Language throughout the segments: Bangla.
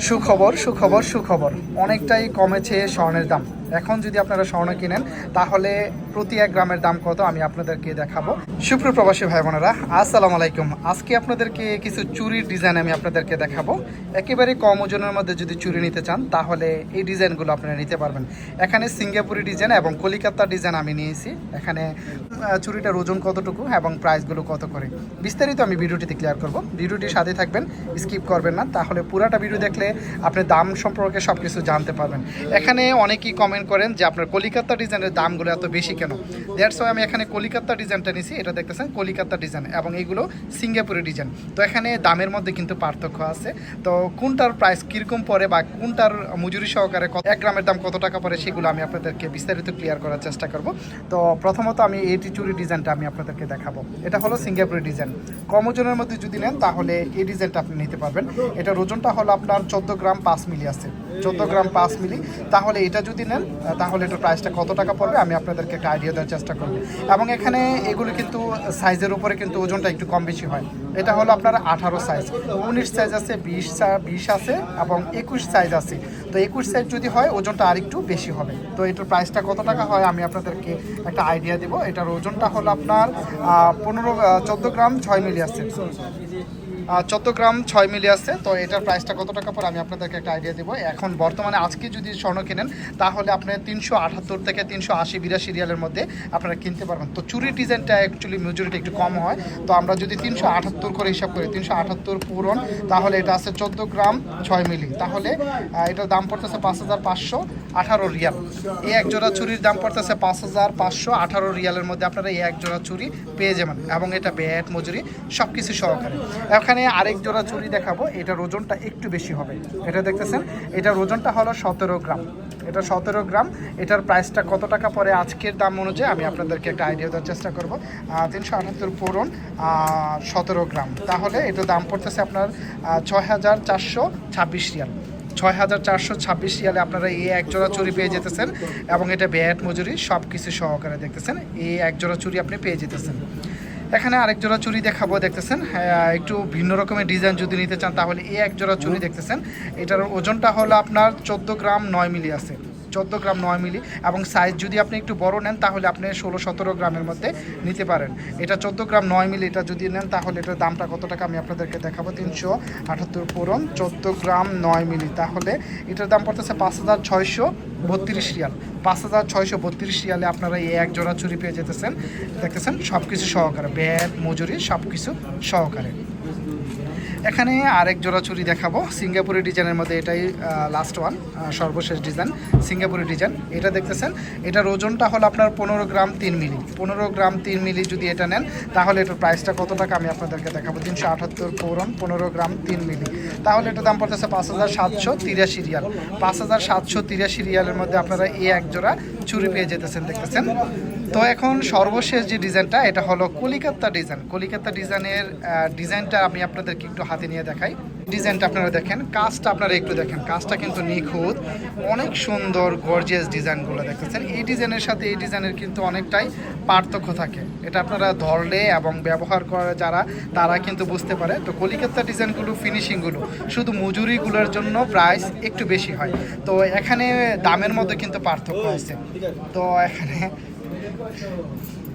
সুখবর সুখবর সুখবর। অনেকটাই কমেছে স্বর্ণের দাম। এখন যদি আপনারা স্বর্ণ কিনেন, তাহলে প্রতি এক গ্রামের দাম কত আমি আপনাদেরকে দেখাবো। সুপ্রপ্রবাসী ভাই বোনেরা আসসালামু আলাইকুম। আজকে আপনাদেরকে কিছু চুরির ডিজাইন আমি আপনাদেরকে দেখাবো। একেবারে কম ওজনের মধ্যে যদি চুরি নিতে চান, তাহলে এই ডিজাইনগুলো আপনারা নিতে পারবেন। এখানে সিঙ্গাপুরি ডিজাইন এবং কলিকাতা ডিজাইন আমি নিয়েছি। এখানে চুরিটার ওজন কতটুকু এবং প্রাইসগুলো কত করে? বিস্তারিত আমি ভিডিওটিতে ক্লিয়ার করব। ভিডিওটির সাথে থাকবেন, স্কিপ করবেন না। তাহলে পুরাটা ভিডিও দেখলে আপনি দাম সম্পর্কে সব কিছু জানতে পারবেন। এখানে অনেকেই কমেন্ট করেন যে আপনার কলিকাতা ডিজাইনের দামগুলো এত বেশি কেন? দ্যাটস আমি এখানে কলিকাতা ডিজাইনটা নিছি, এটা দেখতেছেন, কলিকাতা ডিজাইন এবং এইগুলো সিঙ্গাপুরি ডিজাইন। তো এখানে দামের মধ্যে কিন্তু পার্থক্য আছে। তো কোনটার প্রাইস কীরকম পড়ে বা কোনটার মজুরি সহকারে কত- এক গ্রামের দাম কত টাকা পড়ে সেগুলো আমি আপনাদেরকে বিস্তারিত ক্লিয়ার করার চেষ্টা করব। তো প্রথমত আমি এইটি চুরি ডিজাইনটা আমি আপনাদেরকে দেখাবো। এটা হলো সিঙ্গাপুরি ডিজাইন। কম ওজনের মধ্যে যদি নেন তাহলে এই ডিজাইনটা আপনি নিতে পারবেন। এটার ওজনটা হলো আপনার চোদ্দ গ্রাম পাঁচ মিলি আছে। চোদ্দ গ্রাম পাঁচ মিলি। তাহলে এটা যদি নেন, তাহলে এটার প্রাইসটা কত টাকা পড়বে? আমি আপনাদেরকে একটা আইডিয়া দেওয়ার চেষ্টা করব। এবং এখানে এগুলো কিন্তু সাইজের উপরে কিন্তু ওজনটা একটু কম বেশি হয়। এটা হলো আপনার আঠারো সাইজ উনিশ সাইজ আছে, বিশ বিশ আছে এবং একুশ সাইজ আছে। তো একুশ সাইজ যদি হয়, ওজনটা আরেকটু বেশি হবে। তো এটার প্রাইসটা কত টাকা হয়, আমি আপনাদেরকে একটা আইডিয়া দেবো। এটার ওজনটা হলো আপনার পনেরো চোদ্দ গ্রাম ছয় মিলি আছে। চোদ্দ গ্রাম ছয় মিলি আছে। তো এটার প্রাইসটা কত টাকা পর আমি আপনাদেরকে একটা আইডিয়া দেবো। এখন বর্তমানে আজকে যদি স্বর্ণ কেনেন, তাহলে আপনি তিনশো আটাত্তর থেকে তিনশো আশি বিরাশি রিয়ালের মধ্যে আপনারা কিনতে পারবেন। তো চুরি ডিজাইনটা অ্যাকচুয়ালি মেজরিটি একটু কম হয়। তো আমরা যদি তিনশো আটাত্তর করে হিসাব করি, তিনশো আটাত্তর পূরণ, তাহলে এটা আছে চোদ্দ গ্রাম ছয় মিলি। তাহলে এটার দাম পড়তেছে পাঁচ হাজার পাঁচশো আঠারো রিয়াল। এই এক জোড়া চুরির দাম পড়তেছে পাঁচ হাজার পাঁচশো আঠারো রিয়ালের মধ্যে আপনারা এই এক জোড়া চুরি পেয়ে যাবেন। এবং এটা ব্যাট, মজুরি সব কিছু সহকারে। এখানে আরেক জোড়া চুরি দেখাবো। এটার ওজনটা একটু বেশি হবে। এটা দেখতেছেন? এটার ওজনটা হলো সতেরো গ্রাম। এটা সতেরো গ্রাম। এটার প্রাইসটা কত টাকা পরে আজকের দাম অনুযায়ী আমি আপনাদেরকে একটা আইডিয়া দেওয়ার চেষ্টা করব। তিনশো আটাত্তর পূরণ সতেরো গ্রাম। তাহলে এটার দাম পড়তেছে আপনার ছয় হাজার চারশো ছাব্বিশ রিয়াল। ছয় হাজার চারশো ছাব্বিশ রিয়ালে আপনারা এই এক জোড়া চুরি পেয়ে যেতেছেন এবং এটা ব্যাট মজুরি সব কিছু সহকারে দেখতেছেন। এই এক জোড়া চুরি আপনি পেয়ে যেতেছেন। এখানে আরেক জোড়া চুরি দেখাবো দেখতেছেন? হ্যাঁ, একটু ভিন্ন রকমের ডিজাইন যদি নিতে চান তাহলে এই এক জোড়া চুরি দেখতেছেন। এটার ওজনটা হলো আপনার চোদ্দ গ্রাম নয় মিলি আছে। চোদ্দ গ্রাম নয় মিলি এবং সাইজ যদি আপনি একটু বড় নেন, তাহলে আপনি ষোলো সতেরো গ্রামের মধ্যে নিতে পারেন। এটা চোদ্দ গ্রাম নয় মিলি, এটা যদি নেন, তাহলে এটার দামটা কত টাকা আমি আপনাদেরকে দেখাবো। তিনশো আটাত্তর পূরণ, চোদ্দ গ্রাম নয় মিলি। তাহলে এটার দাম পড়তেছে পাঁচ হাজার ছয়শো বত্রিশ রিয়াল। পাঁচ হাজার ছয়শো বত্রিশ রিয়ালে আপনারা এই এক জোড়া চুরি পেয়ে যেতেছেন। দেখতেছেন সব কিছু সহকারে। ব্যাট, মজুরি সব কিছু সহকারে। এখানে আরেক জোড়া চুরি দেখাবো। সিঙ্গাপুরি ডিজাইনের মধ্যে এটাই লাস্ট ওয়ান সর্বশেষ ডিজাইন সিঙ্গাপুরি ডিজাইন এটা দেখতেছেন, এটার ওজনটা হলো আপনার পনেরো গ্রাম তিন মিলি। পনেরো গ্রাম তিন মিলি যদি এটা নেন, তাহলে এটার প্রাইসটা কত টাকা আমি আপনাদেরকে দেখাবো। তিনশো আটাত্তর পৌরন পনেরো গ্রাম তিন মিলি। তাহলে এটার দাম পড়তেছে পাঁচ হাজার সাতশো তিরাশি রিয়াল। পাঁচ হাজার সাতশো তিরাশি রিয়ালের মধ্যে আপনারা এই এক জোড়া চুরি পেয়ে যেতেছেন, দেখতেছেন। তো এখন সর্বশেষ যে ডিজাইনটা, এটা হলো কলিকাতা ডিজাইন। কলিকাতা ডিজাইনের ডিজাইনটা আমি আপনাদেরকে একটু হাতে নিয়ে দেখাই। ডিজাইনটা আপনারা দেখেন, কাজটা আপনারা একটু দেখেন। কাজটা কিন্তু নিখুঁত, অনেক সুন্দর গর্জিয়াস ডিজাইনগুলো দেখতেছেন। এই ডিজাইনের সাথে এই ডিজাইনের কিন্তু অনেকটাই পার্থক্য থাকে। এটা আপনারা ধরলে এবং ব্যবহার করে যারা, তারা কিন্তু বুঝতে পারে। তো কলিকাতা ডিজাইনগুলো ফিনিশিংগুলো শুধু মজুরিগুলোর জন্য প্রাইস একটু বেশি হয়। তো এখানে দামের মধ্যে কিন্তু পার্থক্য আছে। তো এখানে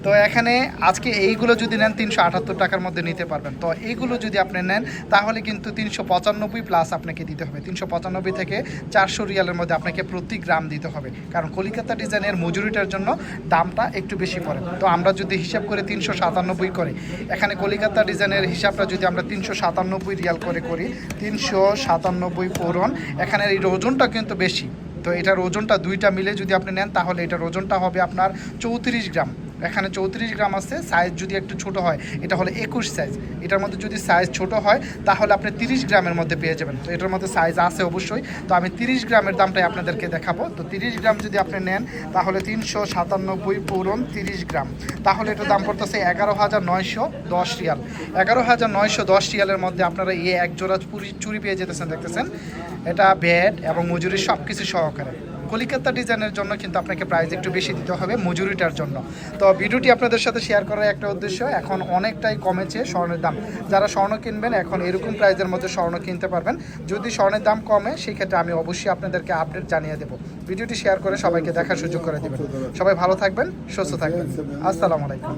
তো এখানে আজকে এইগুলো যদি নেন তিনশো আটাত্তর টাকার মধ্যে নিতে পারবেন। তো এইগুলো যদি আপনি নেন, তাহলে কিন্তু তিনশো পঁচানব্বই প্লাস আপনাকে দিতে হবে। তিনশো পঁচানব্বই থেকে চারশো রিয়ালের মধ্যে আপনাকে প্রতি গ্রাম দিতে হবে। কারণ কলিকাতা ডিজাইনের মজুরিটার জন্য দামটা একটু বেশি পড়ে। তো আমরা যদি হিসাব করে তিনশো সাতানব্বই করে, এখানে কলিকাতা ডিজাইনের হিসাবটা যদি আমরা তিনশো সাতানব্বই রিয়াল করে করি, তিনশো সাতানব্বই পূরণ এখানে এই ওজনটা কিন্তু বেশি। তো এটার ওজনটা দুইটা মিলে যদি আপনি নেন, তাহলে এটার ওজনটা হবে আপনার চৌত্রিশ গ্রাম। এখানে চৌত্রিশ গ্রাম আছে সাইজ যদি একটু ছোট হয়, এটা হলো একুশ সাইজ এটার মধ্যে যদি সাইজ ছোট হয়, তাহলে আপনি তিরিশ গ্রামের মধ্যে পেয়ে যাবেন। তো এটার মধ্যে সাইজ আছে অবশ্যই। তো আমি তিরিশ গ্রামের দামটাই আপনাদেরকে দেখাবো। তো তিরিশ গ্রাম যদি আপনি নেন, তাহলে তিনশো সাতানব্বই পূরণ তিরিশ গ্রাম। তাহলে এটার দাম পড়তেছে এগারো হাজার নয়শো দশ রিয়াল। এগারো হাজার নয়শো দশ রিয়ালের মধ্যে আপনারা এই এক জোড়া চুরি চুরি পেয়ে যেতেছেন, দেখতেছেন। এটা ব্যাট এবং মজুরি সব কিছু সহকারে। কলিকাতা ডিজাইনের জন্য কিন্তু আপনাকে প্রাইস একটু বেশি দিতে হবে মজুরিটার জন্য। তো ভিডিওটি আপনাদের সাথে শেয়ার করার একটা উদ্দেশ্য, এখন অনেকটাই কমেছে স্বর্ণের দাম। যারা স্বর্ণ কিনবেন, এখন এরকম প্রাইজের মধ্যে স্বর্ণ কিনতে পারবেন। যদি স্বর্ণের দাম কমে, সেক্ষেত্রে আমি অবশ্যই আপনাদেরকে আপডেট জানিয়ে দেবো। ভিডিওটি শেয়ার করে সবাইকে দেখার সুযোগ করে দেবেন। সবাই ভালো থাকবেন, সুস্থ থাকবেন। আসসালামু আলাইকুম।